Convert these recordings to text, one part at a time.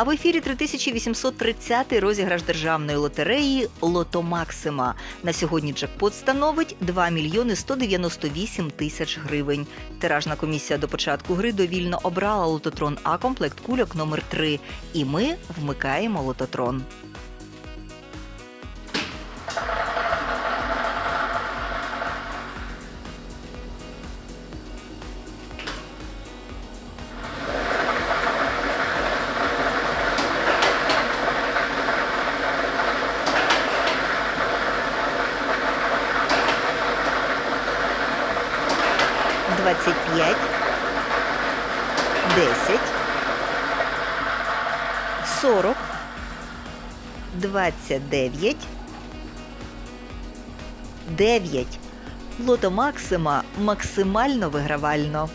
А в ефірі 3830 розіграш державної лотереї Лото Максима. На сьогодні джекпот становить 2 мільйони 198 тисяч гривень. Тиражна комісія до початку гри довільно обрала лототрон А комплект кульок номер 3 І ми вмикаємо лототрон. Двадцять п'ять, десять, сорок, двадцять дев'ять, дев'ять. Лото Максима максимально вигравально.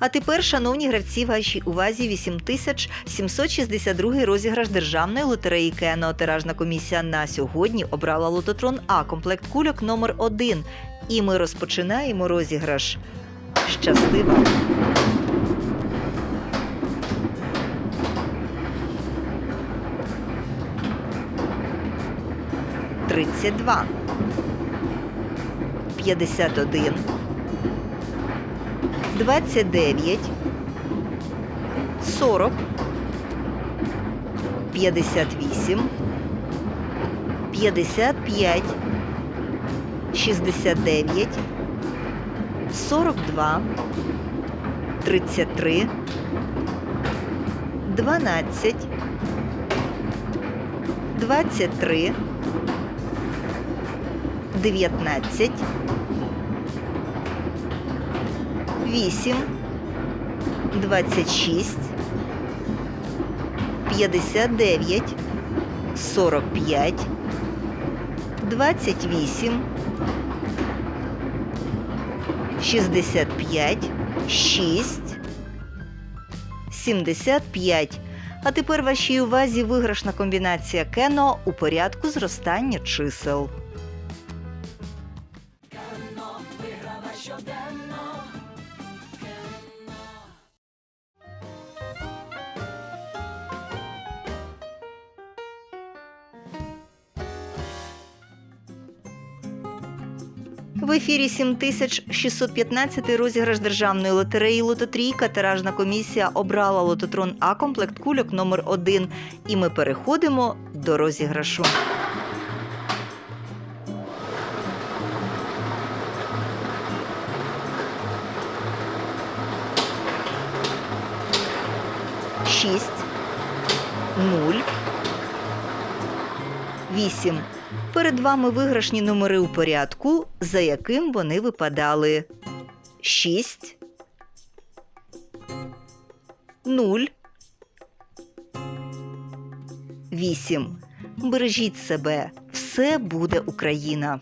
А тепер, шановні гравці, вашій увазі 8762 розіграш державної лотереї Кено. Тиражна комісія на сьогодні обрала лототрон А комплект кульок номер 1 І ми розпочинаємо розіграш. Щасливо! Тридцять два. П'ятдесят один. 29, 40, 58, 55, 69, 42, 33, 12, 23, 19, 8, 26, 59, 45, 28, 65, 6, 75. А тепер вашій увазі виграшна комбінація Кено у порядку зростання чисел. В ефірі 7615 розіграш державної лотереї Лототрійка. Тиражна комісія обрала лототрон А комплект кульок номер 1 І ми переходимо до розіграшу. Шість, нуль, вісім. Перед вами виграшні номери у порядку, за яким вони випадали. 6 0 8. Бережіть себе. Все буде Україна.